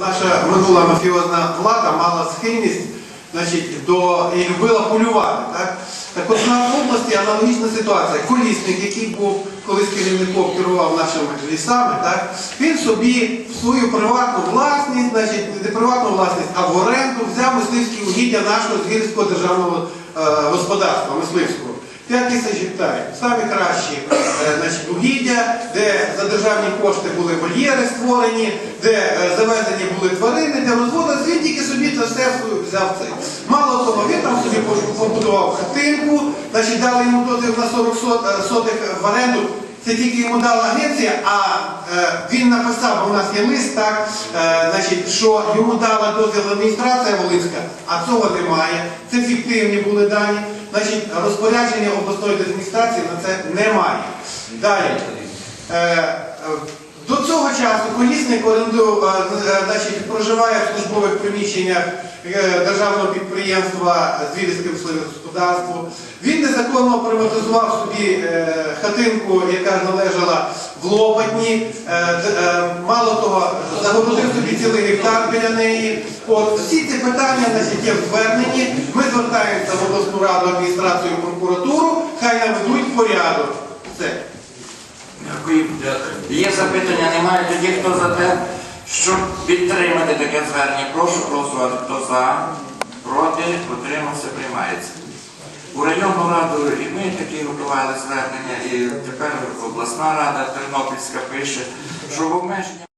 Наша минула мафіозна влада мала схильність значить, до, і любила полювати. Так? так от в нашій області аналогічна ситуація. Колісник, який був колись керівником, керував нашими лісами, так? він собі в свою приватну власність, значить, не приватну власність, а в оренду взяв мисливські угіддя нашого Звірського державного е, господарства, мисливського. 5 тисяч гектарів. Саме кращі е, значить, угіддя, де за державні кошти були вольєри створені, де е, завезені були тварини для розводу, він тільки собі це все взяв цей. Мало того, він там собі побудував хатинку, значить дали йому дозвіл на 40 е, сотих в оренду. Це тільки йому дала агенція, а е, він написав, бо у нас є лист, так, е, значить, що йому дала дозвіл адміністрація Волинська, а цього немає. Це фіктивні були дані. Значить, розпорядження обласної адміністрації на це немає. Далі. Е, цього часу колісник оренду, е, е, проживає в службових приміщеннях е, державного підприємства Звірівське господарство. Він незаконно приватизував собі хатинку, яка належала в Лопатні. Мало того, загородив собі цілий гектар біля неї. Всі ці питання є в зверненні. Ми звертаємося в обласну раду, адміністрацію прокуратуру, хай наведуть порядок. Все. Дякую. Є запитання, немає тоді, хто за те, щоб підтримати таке звернення. Прошу голосувати. Хто за, проти, утримався, приймається. У районну раду і ми такі готували звернення, і тепер обласна рада Тернопільська пише, що в обмеження.